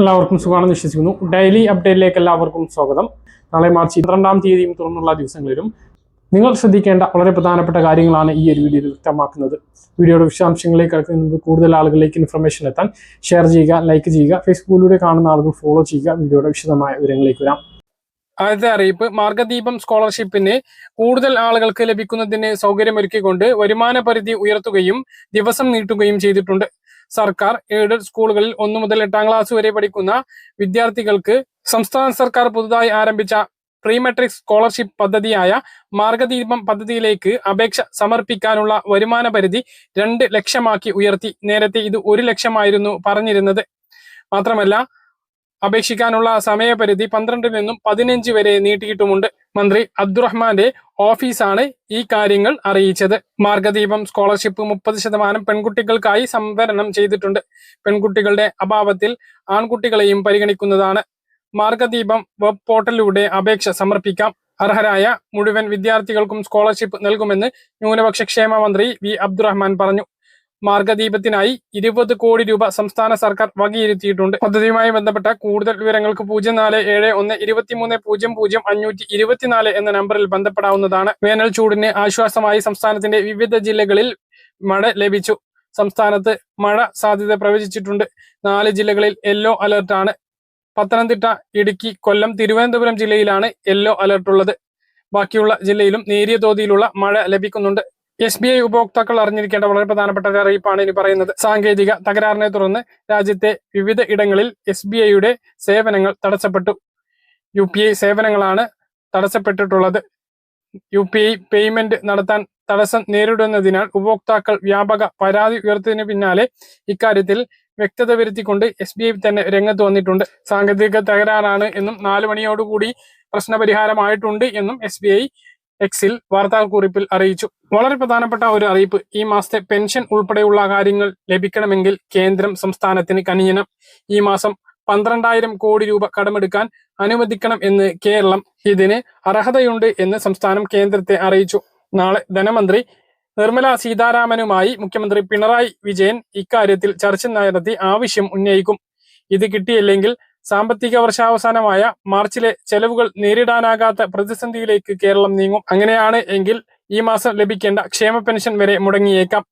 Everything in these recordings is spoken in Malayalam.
എല്ലാവർക്കും സുഖമാണെന്ന് വിശ്വസിക്കുന്നു. ഡെയിലി അപ്ഡേറ്റിലേക്ക് എല്ലാവർക്കും സ്വാഗതം. നാളെ മാർച്ച് പന്ത്രണ്ടാം തീയതിയും തുടർന്നുള്ള ദിവസങ്ങളിലും നിങ്ങൾ ശ്രദ്ധിക്കേണ്ട വളരെ പ്രധാനപ്പെട്ട കാര്യങ്ങളാണ് ഈ ഒരു വീഡിയോയിൽ വ്യക്തമാക്കുന്നത്. വീഡിയോയുടെ വിശദാംശങ്ങളിലേക്ക് കടക്കുന്നതിന് കൂടുതൽ ആളുകളിലേക്ക് ഇൻഫർമേഷൻ എത്താൻ ഷെയർ ചെയ്യുക ലൈക്ക് ചെയ്യുക ഫേസ്ബുക്കിലൂടെ കാണുന്ന ആളുകൾ ഫോളോ ചെയ്യുക. വീഡിയോയുടെ വിശദമായ വിവരങ്ങളിലേക്ക് വരാം. ആദ്യത്തെ അറിയിപ്പ് മാർഗദീപം സ്കോളർഷിപ്പിന് കൂടുതൽ ആളുകൾക്ക് ലഭിക്കുന്നതിന് സൗകര്യമൊരുക്കിക്കൊണ്ട് വരുമാന പരിധി ഉയർത്തുകയും ദിവസം നീട്ടുകയും ചെയ്തിട്ടുണ്ട്. സർക്കാർ എയ്ഡഡ് സ്കൂളുകളിൽ ഒന്നു മുതൽ എട്ടാം ക്ലാസ് വരെ പഠിക്കുന്ന വിദ്യാർത്ഥികൾക്ക് സംസ്ഥാന സർക്കാർ പുതുതായി ആരംഭിച്ച പ്രീ മെട്രിക് സ്കോളർഷിപ്പ് പദ്ധതിയായ മാർഗദീപം പദ്ധതിയിലേക്ക് അപേക്ഷ സമർപ്പിക്കാനുള്ള വരുമാന പരിധി രണ്ട് ലക്ഷമാക്കി ഉയർത്തി. നേരത്തെ ഇത് ഒരു ലക്ഷമായിരുന്നു പറഞ്ഞിരുന്നത്. മാത്രമല്ല അപേക്ഷിക്കാനുള്ള സമയപരിധി പന്ത്രണ്ടിൽ നിന്നും പതിനഞ്ച് വരെ നീട്ടിയിട്ടുമുണ്ട്. മന്ത്രി അബ്ദുറഹ്മാന്റെ ഓഫീസാണ് ഈ കാര്യങ്ങൾ അറിയിച്ചത്. മാർഗദീപം സ്കോളർഷിപ്പ് മുപ്പത് ശതമാനം പെൺകുട്ടികൾക്കായി സംവരണം ചെയ്തിട്ടുണ്ട്. പെൺകുട്ടികളുടെ അഭാവത്തിൽ ആൺകുട്ടികളെയും പരിഗണിക്കുന്നതാണ്. മാർഗദീപം വെബ് പോർട്ടലിലൂടെ അപേക്ഷ സമർപ്പിക്കാം. അർഹരായ മുഴുവൻ വിദ്യാർത്ഥികൾക്കും സ്കോളർഷിപ്പ് നൽകുമെന്ന് ന്യൂനപക്ഷ ക്ഷേമ മന്ത്രി വി അബ്ദുറഹ്മാൻ പറഞ്ഞു. മാർഗദീപത്തിനായി ഇരുപത് കോടി രൂപ സംസ്ഥാന സർക്കാർ വകയിരുത്തിയിട്ടുണ്ട്. പദ്ധതിയുമായി ബന്ധപ്പെട്ട കൂടുതൽ വിവരങ്ങൾക്ക് പൂജ്യം നാല് ഏഴ് ഒന്ന് ഇരുപത്തിമൂന്ന് പൂജ്യം പൂജ്യം അഞ്ഞൂറ്റി ഇരുപത്തിനാല് എന്ന നമ്പറിൽ ബന്ധപ്പെടാവുന്നതാണ്. വേനൽ ചൂടിന് ആശ്വാസമായി സംസ്ഥാനത്തിന്റെ വിവിധ ജില്ലകളിൽ മഴ ലഭിച്ചു. സംസ്ഥാനത്ത് മഴ സാധ്യത പ്രവചിച്ചിട്ടുണ്ട്. നാല് ജില്ലകളിൽ യെല്ലോ അലർട്ടാണ്. പത്തനംതിട്ട ഇടുക്കി കൊല്ലം തിരുവനന്തപുരം ജില്ലയിലാണ് യെല്ലോ അലർട്ടുള്ളത്. ബാക്കിയുള്ള ജില്ലയിലും നേരിയ തോതിലുള്ള മഴ ലഭിക്കുന്നുണ്ട്. എസ് ബി ഐ ഉപഭോക്താക്കൾ അറിഞ്ഞിരിക്കേണ്ട വളരെ പ്രധാനപ്പെട്ട ഒരു അറിയിപ്പാണ് ഇനി പറയുന്നത്. സാങ്കേതിക തകരാറിനെ തുടർന്ന് രാജ്യത്തെ വിവിധ ഇടങ്ങളിൽ എസ് ബി ഐയുടെ സേവനങ്ങൾ തടസ്സപ്പെട്ടു. യു പി ഐ സേവനങ്ങളാണ് തടസ്സപ്പെട്ടിട്ടുള്ളത്. യു പി ഐ പേയ്മെന്റ് നടത്താൻ തടസ്സം നേരിടുന്നതിനാൽ ഉപഭോക്താക്കൾ വ്യാപക പരാതി ഉയർത്തതിന് പിന്നാലെ ഇക്കാര്യത്തിൽ വ്യക്തത വരുത്തിക്കൊണ്ട് എസ് ബി ഐ തന്നെ രംഗത്ത് വന്നിട്ടുണ്ട്. സാങ്കേതിക തകരാറാണ് എന്നും നാല് മണിയോടുകൂടി പ്രശ്നപരിഹാരമായിട്ടുണ്ട് എന്നും എസ് ബി ഐ എക്സിൽ വാർത്താക്കുറിപ്പിൽ അറിയിച്ചു. വളരെ പ്രധാനപ്പെട്ട ഒരു അറിയിപ്പ് ഈ മാസത്തെ പെൻഷൻ ഉൾപ്പെടെയുള്ള കാര്യങ്ങൾ ലഭിക്കണമെങ്കിൽ കേന്ദ്രം സംസ്ഥാനത്തിന് കനിയനം ഈ മാസം പന്ത്രണ്ടായിരം കോടി രൂപ കടമെടുക്കാൻ അനുവദിക്കണം എന്ന് കേരളം ഇതിന് അർഹതയുണ്ട് എന്ന് സംസ്ഥാനം കേന്ദ്രത്തെ അറിയിച്ചു. നാളെ ധനമന്ത്രി നിർമ്മല സീതാരാമനുമായി മുഖ്യമന്ത്രി പിണറായി വിജയൻ ഇക്കാര്യത്തിൽ ചർച്ച നടത്തി ആവശ്യം ഉന്നയിക്കും. ഇത് കിട്ടിയില്ലെങ്കിൽ സാമ്പത്തിക വർഷാവസാനമായ മാർച്ചിലെ ചെലവുകൾ നേരിടാനാകാത്ത പ്രതിസന്ധിയിലേക്ക് കേരളം നീങ്ങും. അങ്ങനെയാണ് എങ്കിൽ ഈ മാസം ലഭിക്കേണ്ട ക്ഷേമ പെൻഷൻ വരെ മുടങ്ങിയേക്കാം.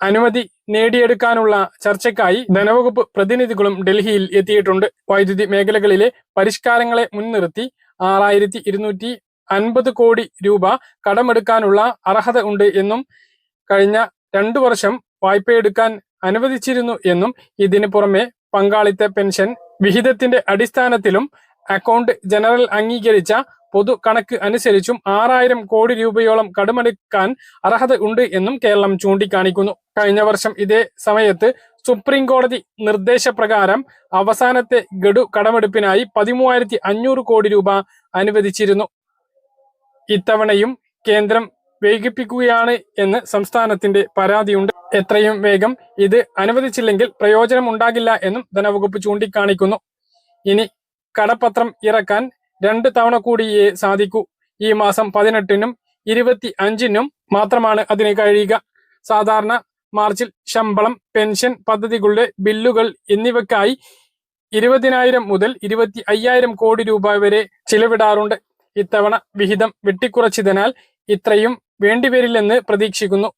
അനുമതി നേടിയെടുക്കാനുള്ള ചർച്ചയ്ക്കായി ധനവകുപ്പ് പ്രതിനിധികളും ഡൽഹിയിൽ എത്തിയിട്ടുണ്ട്. വൈദ്യുതി മേഖലകളിലെ പരിഷ്കാരങ്ങളെ മുൻനിർത്തി ആറായിരത്തി ഇരുന്നൂറ്റി അൻപത് കോടി രൂപ കടമെടുക്കാനുള്ള അർഹത ഉണ്ട് എന്നും കഴിഞ്ഞ രണ്ടു വർഷം വായ്പയെടുക്കാൻ അനുവദിച്ചിരുന്നു എന്നും ഇതിനു പുറമെ പങ്കാളിത്ത പെൻഷൻ വിഹിതത്തിന്റെ അടിസ്ഥാനത്തിലും അക്കൗണ്ട് ജനറൽ അംഗീകരിച്ച പൊതു കണക്ക് അനുസരിച്ചും ആറായിരം കോടി രൂപയോളം കടമെടുക്കാൻ അർഹത ഉണ്ട് എന്നും കേരളം ചൂണ്ടിക്കാണിക്കുന്നു. കഴിഞ്ഞ വർഷം ഇതേ സമയത്ത് സുപ്രീം കോടതി നിർദ്ദേശപ്രകാരം അവസാനത്തെ ഗഡു കടമെടുപ്പിനായി പതിമൂവായിരത്തി അഞ്ഞൂറ് കോടി രൂപ അനുവദിച്ചിരുന്നു. ഇത്തവണയും കേന്ദ്രം വൈകിപ്പിക്കുകയാണ് എന്ന് സംസ്ഥാനത്തിന്റെ പരാതിയുണ്ട്. എത്രയും വേഗം ഇത് അനുവദിച്ചില്ലെങ്കിൽ പ്രയോജനം ഉണ്ടാകില്ല എന്നും ധനവകുപ്പ് ചൂണ്ടിക്കാണിക്കുന്നു. ഇനി കടപത്രം ഇറക്കാൻ രണ്ട് തവണ കൂടിയേ സാധിക്കൂ. ഈ മാസം പതിനെട്ടിനും ഇരുപത്തി അഞ്ചിനും മാത്രമാണ് അതിന് കഴിയുക. സാധാരണ മാർച്ചിൽ ശമ്പളം പെൻഷൻ പദ്ധതികളുടെ ബില്ലുകൾ എന്നിവയ്ക്കായി ഇരുപതിനായിരം മുതൽ ഇരുപത്തി അയ്യായിരം കോടി രൂപ വരെ ചിലവിടാറുണ്ട്. ഇത്തവണ വിഹിതം വെട്ടിക്കുറച്ചതിനാൽ ഇത്രയും വേണ്ടിവരില്ലെന്ന് പ്രതീക്ഷിക്കുന്നു.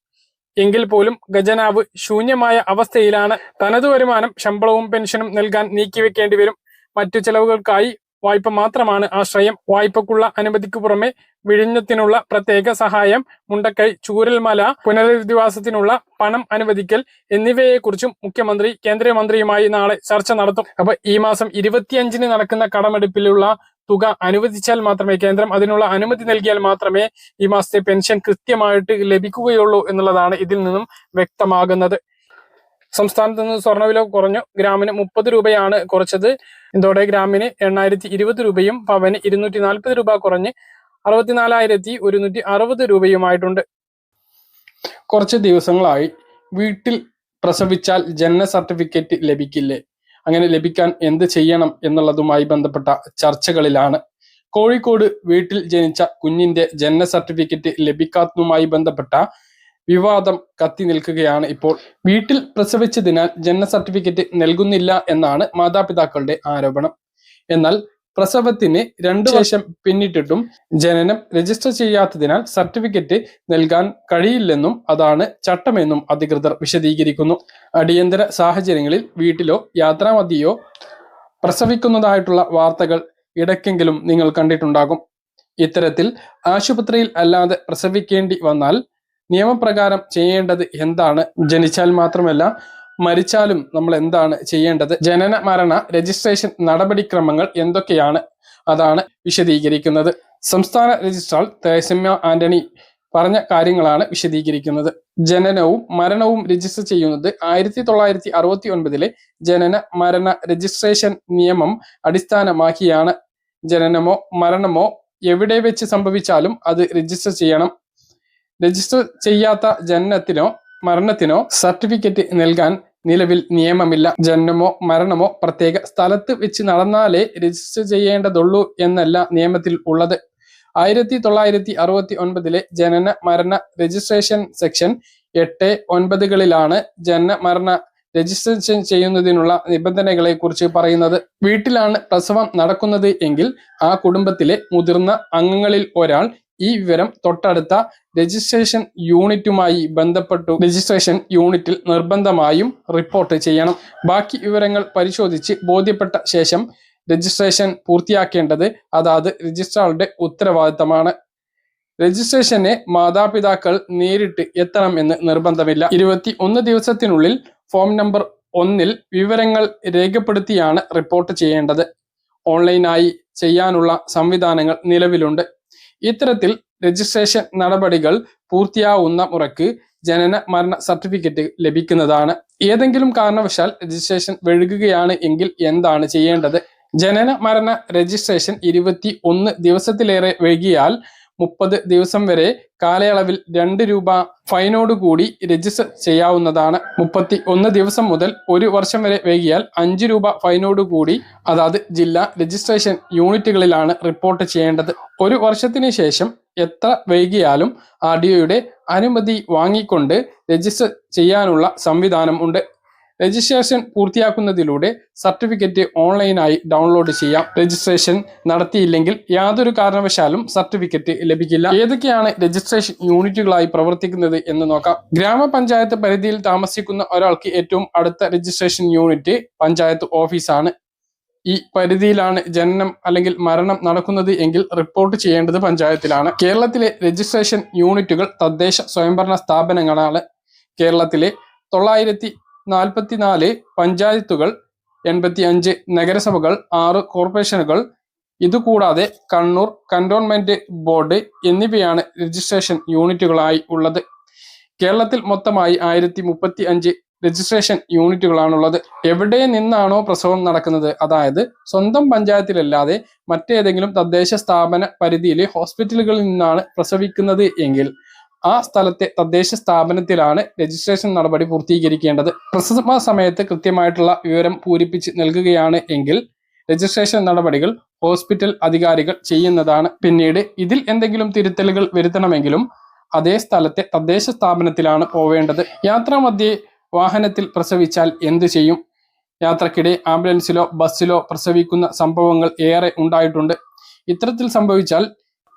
എങ്കിൽ പോലും ഖജനാവ് ശൂന്യമായ അവസ്ഥയിലാണ് തനതു വരുമാനം ശമ്പളവും പെൻഷനും നൽകാൻ നീക്കിവെക്കേണ്ടി വരും മറ്റു ചെലവുകൾക്കായി വായ്പ മാത്രമാണ് ആശ്രയം വായ്പക്കുള്ള അനുമതിക്ക് പുറമെ വിഴിഞ്ഞത്തിനുള്ള പ്രത്യേക സഹായം മുണ്ടക്കൈ ചൂരൽമല പുനരധിവാസത്തിനുള്ള പണം അനുവദിക്കൽ എന്നിവയെക്കുറിച്ചും മുഖ്യമന്ത്രി കേന്ദ്രമന്ത്രിയുമായി നാളെ ചർച്ച നടത്തും. അപ്പൊ ഈ മാസം ഇരുപത്തിയഞ്ചിന് നടക്കുന്ന കടമെടുപ്പിലുള്ള തുക അനുവദിച്ചാൽ മാത്രമേ കേന്ദ്രം അതിനുള്ള അനുമതി നൽകിയാൽ മാത്രമേ ഈ മാസത്തെ പെൻഷൻ കൃത്യമായിട്ട് ലഭിക്കുകയുള്ളൂ എന്നുള്ളതാണ് ഇതിൽ നിന്നും വ്യക്തമാകുന്നത്. സംസ്ഥാനത്ത് നിന്ന് സ്വർണവില കുറഞ്ഞു. ഗ്രാമിന് മുപ്പത് രൂപയാണ് കുറച്ചത്. ഇതോടെ ഗ്രാമിന് എണ്ണായിരത്തി ഇരുപത് രൂപയും പവന് ഇരുന്നൂറ്റി നാൽപ്പത് രൂപ കുറഞ്ഞ് അറുപത്തിനാലായിരത്തി ഒരുന്നൂറ്റി അറുപത് രൂപയുമായിട്ടുണ്ട്. കുറച്ച് ദിവസങ്ങളായി വീട്ടിൽ പ്രസവിച്ചാൽ ജനന സർട്ടിഫിക്കറ്റ് ലഭിക്കില്ലേ? അങ്ങനെ ലഭിക്കാൻ എന്ത് ചെയ്യണം എന്നുള്ളതുമായി ബന്ധപ്പെട്ട ചർച്ചകളിലാണ്. കോഴിക്കോട് വീട്ടിൽ ജനിച്ച കുഞ്ഞിന്റെ ജനന സർട്ടിഫിക്കറ്റ് ലഭിക്കാത്തതുമായി ബന്ധപ്പെട്ട വിവാദം കത്തി നിൽക്കുകയാണ് ഇപ്പോൾ. വീട്ടിൽ പ്രസവിച്ചതിനാൽ ജനന സർട്ടിഫിക്കറ്റ് നൽകുന്നില്ല എന്നാണ് മാതാപിതാക്കളുടെ ആരോപണം. എന്നാൽ പ്രസവത്തിന് രണ്ടു വർഷം പിന്നിട്ടിട്ടും ജനനം രജിസ്റ്റർ ചെയ്യാത്തതിനാൽ സർട്ടിഫിക്കറ്റ് നൽകാൻ കഴിയില്ലെന്നും അതാണ് ചട്ടമെന്നും അധികൃതർ വിശദീകരിക്കുന്നു. അടിയന്തര സാഹചര്യങ്ങളിൽ വീട്ടിലോ യാത്രാമതിയോ പ്രസവിക്കുന്നതായിട്ടുള്ള വാർത്തകൾ ഇടയ്ക്കെങ്കിലും നിങ്ങൾ കണ്ടിട്ടുണ്ടാകും. ഇത്തരത്തിൽ ആശുപത്രിയിൽ അല്ലാതെ പ്രസവിക്കേണ്ടി വന്നാൽ നിയമപ്രകാരം ചെയ്യേണ്ടത് എന്താണ്? ജനിച്ചാൽ മാത്രമല്ല മരിച്ചാലും നമ്മൾ എന്താണ് ചെയ്യേണ്ടത്? ജനന മരണ രജിസ്ട്രേഷൻ നടപടിക്രമങ്ങൾ എന്തൊക്കെയാണ്? അതാണ് വിശദീകരിക്കുന്നത്. സംസ്ഥാന രജിസ്ട്രാർ തേസമ്യ ആന്റണി പറഞ്ഞ കാര്യങ്ങളാണ് വിശദീകരിക്കുന്നത്. ജനനവും മരണവും രജിസ്റ്റർ ചെയ്യുന്നത് ആയിരത്തി തൊള്ളായിരത്തി അറുപത്തി ഒൻപതിലെ ജനന മരണ രജിസ്ട്രേഷൻ നിയമം അടിസ്ഥാനമാക്കിയാണ്. ജനനമോ മരണമോ എവിടെ വെച്ച് സംഭവിച്ചാലും അത് രജിസ്റ്റർ ചെയ്യണം. രജിസ്റ്റർ ചെയ്യാത്ത ജനനത്തിനോ മരണത്തിനോ സർട്ടിഫിക്കറ്റ് നൽകാൻ നിലവിൽ നിയമമില്ല. ജനനമോ മരണമോ പ്രത്യേക സ്ഥലത്ത് വെച്ച് നടന്നാലേ രജിസ്റ്റർ ചെയ്യേണ്ടതുള്ളൂ എന്നല്ല നിയമത്തിൽ ഉള്ളത്. ആയിരത്തി തൊള്ളായിരത്തി അറുപത്തി ഒൻപതിലെ ജനന മരണ രജിസ്ട്രേഷൻ സെക്ഷൻ എട്ട് ഒൻപതുകളിലാണ് ജനന മരണ രജിസ്ട്രേഷൻ ചെയ്യുന്നതിനുള്ള നിബന്ധനകളെ കുറിച്ച് പറയുന്നത്. വീട്ടിലാണ് പ്രസവം നടക്കുന്നത് എങ്കിൽ ആ കുടുംബത്തിലെ മുതിർന്ന അംഗങ്ങളിൽ ഒരാൾ ഈ വിവരം തൊട്ടടുത്ത രജിസ്ട്രേഷൻ യൂണിറ്റുമായി ബന്ധപ്പെട്ടു. രജിസ്ട്രേഷൻ യൂണിറ്റിൽ നിർബന്ധമായും റിപ്പോർട്ട് ചെയ്യണം. ബാക്കി വിവരങ്ങൾ പരിശോധിച്ച് ബോധ്യപ്പെട്ട ശേഷം രജിസ്ട്രേഷൻ പൂർത്തിയാക്കേണ്ടത് അതാത് രജിസ്ട്രാറുടെ ഉത്തരവാദിത്തമാണ്. രജിസ്ട്രേഷന് മാതാപിതാക്കൾ നേരിട്ട് എത്തണം എന്ന് നിർബന്ധമില്ല. ഇരുപത്തി ഒന്ന് ദിവസത്തിനുള്ളിൽ ഫോം നമ്പർ ഒന്നിൽ വിവരങ്ങൾ രേഖപ്പെടുത്തിയാണ് റിപ്പോർട്ട് ചെയ്യേണ്ടത്. ഓൺലൈനായി ചെയ്യാനുള്ള സംവിധാനങ്ങൾ നിലവിലുണ്ട്. ഇത്തരത്തിൽ രജിസ്ട്രേഷൻ നടപടികൾ പൂർത്തിയാവുന്ന മുറയ്ക്ക് ജനന മരണ സർട്ടിഫിക്കറ്റ് ലഭിക്കുന്നതാണ്. ഏതെങ്കിലും കാരണവശാൽ രജിസ്ട്രേഷൻ വഴുകുകയാണ് എങ്കിൽ എന്താണ് ചെയ്യേണ്ടത്? ജനന മരണ രജിസ്ട്രേഷൻ ഇരുപത്തി ഒന്ന് ദിവസത്തിലേറെ വൈകിയാൽ മുപ്പത് ദിവസം വരെ കാലയളവിൽ രണ്ട് രൂപ ഫൈനോട് കൂടി രജിസ്റ്റർ ചെയ്യാവുന്നതാണ്. മുപ്പത്തി ഒന്ന് ദിവസം മുതൽ ഒരു വർഷം വരെ വൈകിയാൽ അഞ്ച് രൂപ ഫൈനോട് കൂടി അതാത് ജില്ലാ രജിസ്ട്രേഷൻ യൂണിറ്റുകളിലാണ് റിപ്പോർട്ട് ചെയ്യേണ്ടത്. ഒരു വർഷത്തിന് ശേഷം എത്ര വൈകിയാലും ആർ ഡി ഒയുടെ അനുമതി വാങ്ങിക്കൊണ്ട് രജിസ്റ്റർ ചെയ്യാനുള്ള സംവിധാനം ഉണ്ട്. രജിസ്ട്രേഷൻ പൂർത്തിയാക്കുന്നതിലൂടെ സർട്ടിഫിക്കറ്റ് ഓൺലൈനായി ഡൗൺലോഡ് ചെയ്യാം. രജിസ്ട്രേഷൻ നടത്തിയില്ലെങ്കിൽ യാതൊരു കാരണവശാലും സർട്ടിഫിക്കറ്റ് ലഭിക്കില്ല. ഏതൊക്കെയാണ് രജിസ്ട്രേഷൻ യൂണിറ്റുകളായി പ്രവർത്തിക്കുന്നത് എന്ന് നോക്കാം. ഗ്രാമപഞ്ചായത്ത് പരിധിയിൽ താമസിക്കുന്ന ഒരാൾക്ക് ഏറ്റവും അടുത്ത രജിസ്ട്രേഷൻ യൂണിറ്റ് പഞ്ചായത്ത് ഓഫീസാണ്. ഈ പരിധിയിലാണ് ജനനം അല്ലെങ്കിൽ മരണം നടക്കുന്നത് എങ്കിൽ റിപ്പോർട്ട് ചെയ്യേണ്ടത് പഞ്ചായത്തിലാണ്. കേരളത്തിലെ രജിസ്ട്രേഷൻ യൂണിറ്റുകൾ തദ്ദേശ സ്വയംഭരണ സ്ഥാപനങ്ങളാണ്. കേരളത്തിലെ തൊള്ളായിരത്തി നാൽപ്പത്തിനാല് പഞ്ചായത്തുകൾ എൺപത്തി അഞ്ച് നഗരസഭകൾ ആറ് കോർപ്പറേഷനുകൾ. ഇതുകൂടാതെ കണ്ണൂർ കന്റോൺമെന്റ് ബോർഡ് എന്നിവയാണ് രജിസ്ട്രേഷൻ യൂണിറ്റുകളായി ഉള്ളത്. കേരളത്തിൽ മൊത്തമായി ആയിരത്തി മുപ്പത്തി അഞ്ച് രജിസ്ട്രേഷൻ യൂണിറ്റുകളാണുള്ളത്. എവിടെ നിന്നാണോ പ്രസവം നടക്കുന്നത്? അതായത് സ്വന്തം പഞ്ചായത്തിലല്ലാതെ മറ്റേതെങ്കിലും തദ്ദേശ സ്ഥാപന പരിധിയിലെ ഹോസ്പിറ്റലുകളിൽ നിന്നാണ് പ്രസവിക്കുന്നത് എങ്കിൽ ആ സ്ഥലത്തെ തദ്ദേശ സ്ഥാപനത്തിലാണ് രജിസ്ട്രേഷൻ നടപടി പൂർത്തീകരിക്കേണ്ടത്. പ്രസവ സമയത്ത് കൃത്യമായിട്ടുള്ള വിവരം പൂരിപ്പിച്ച് നൽകുകയാണ് എങ്കിൽ രജിസ്ട്രേഷൻ നടപടികൾ ഹോസ്പിറ്റൽ അധികാരികൾ ചെയ്യുന്നതാണ്. പിന്നീട് ഇതിൽ എന്തെങ്കിലും തിരുത്തലുകൾ വരുത്തണമെങ്കിലും അതേ സ്ഥലത്തെ തദ്ദേശ സ്ഥാപനത്തിലാണ് പോവേണ്ടത്. യാത്രാമധ്യേ വാഹനത്തിൽ പ്രസവിച്ചാൽ എന്തു ചെയ്യും? യാത്രക്കിടെ ആംബുലൻസിലോ ബസ്സിലോ പ്രസവിക്കുന്ന സംഭവങ്ങൾ ഏറെ ഉണ്ടായിട്ടുണ്ട്. ഇത്തരത്തിൽ സംഭവിച്ചാൽ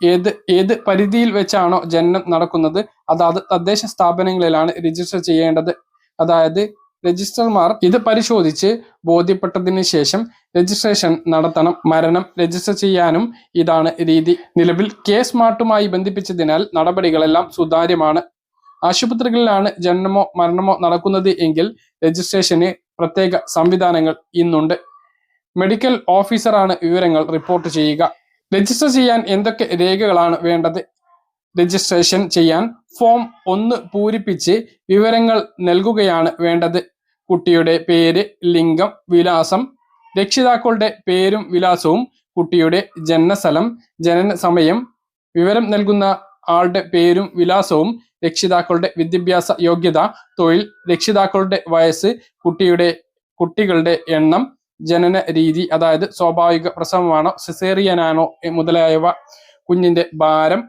ഏത് ഏത് പരിധിയിൽ വെച്ചാണോ ജനനം നടക്കുന്നത് അതാത് തദ്ദേശ സ്ഥാപനങ്ങളിലാണ് രജിസ്റ്റർ ചെയ്യേണ്ടത്. അതായത് രജിസ്റ്റർമാർ ഇത് പരിശോധിച്ച് ബോധ്യപ്പെട്ടതിന് ശേഷം രജിസ്ട്രേഷൻ നടത്തണം മരണം രജിസ്റ്റർ ചെയ്യാനും ഇതാണ് രീതി. നിലവിൽ കെ സ്മാർട്ടുമായി ബന്ധിപ്പിച്ചതിനാൽ നടപടികളെല്ലാം സുതാര്യമാണ്. ആശുപത്രികളിലാണ് ജനനമോ മരണമോ നടക്കുന്നത് എങ്കിൽ രജിസ്ട്രേഷന് പ്രത്യേക സംവിധാനങ്ങൾ ഇന്നുണ്ട്. മെഡിക്കൽ ഓഫീസറാണ് വിവരങ്ങൾ റിപ്പോർട്ട് ചെയ്യുക. രജിസ്റ്റർ ചെയ്യാൻ എന്തൊക്കെ രേഖകളാണ് വേണ്ടത്? രജിസ്ട്രേഷൻ ചെയ്യാൻ ഫോം ഒന്ന് പൂരിപ്പിച്ച് വിവരങ്ങൾ നൽകുകയാണ് വേണ്ടത്. കുട്ടിയുടെ പേര് ലിംഗം വിലാസം രക്ഷിതാക്കളുടെ പേരും വിലാസവും കുട്ടിയുടെ ജനനസ്ഥലം ജനന സമയം വിവരം നൽകുന്ന ആളുടെ പേരും വിലാസവും രക്ഷിതാക്കളുടെ വിദ്യാഭ്യാസ യോഗ്യത തൊഴിൽ രക്ഷിതാക്കളുടെ വയസ്സ് കുട്ടിയുടെ കുട്ടികളുടെ എണ്ണം ജനന രീതി അതായത് സ്വാഭാവിക പ്രസവമാണോ സിസേറിയനാണോ മുതലായവ കുഞ്ഞിന്റെ ഭാരം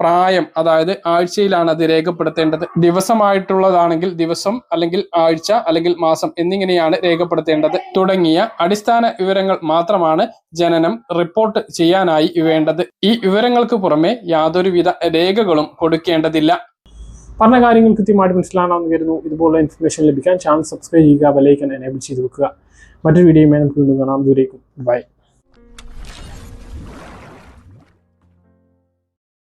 പ്രായം അതായത് ആഴ്ചയിലാണ് അത് രേഖപ്പെടുത്തേണ്ടത്. ദിവസമായിട്ടുള്ളതാണെങ്കിൽ ദിവസം അല്ലെങ്കിൽ ആഴ്ച അല്ലെങ്കിൽ മാസം എന്നിങ്ങനെയാണ് രേഖപ്പെടുത്തേണ്ടത്. തുടങ്ങിയ അടിസ്ഥാന വിവരങ്ങൾ മാത്രമാണ് ജനനം റിപ്പോർട്ട് ചെയ്യാനായി വേണ്ടത്. ഈ വിവരങ്ങൾക്ക് പുറമെ യാതൊരുവിധ രേഖകളും കൊടുക്കേണ്ടതില്ല. പറഞ്ഞ കാര്യങ്ങൾ കൃത്യമായിട്ട് മനസ്സിലാണെന്ന് കരുതുന്നു. ഇതുപോലുള്ള ഇൻഫർമേഷൻ ലഭിക്കാൻ ചാനൽ സബ്സ്ക്രൈബ് ചെയ്യുക ബെലൈക്കൻ എനേബിൾ ചെയ്ത് വെക്കുക. മറ്റൊരു വീഡിയോയുമായി നമുക്ക് വീണ്ടും കാണാം. ദൂരേക്കും ബൈ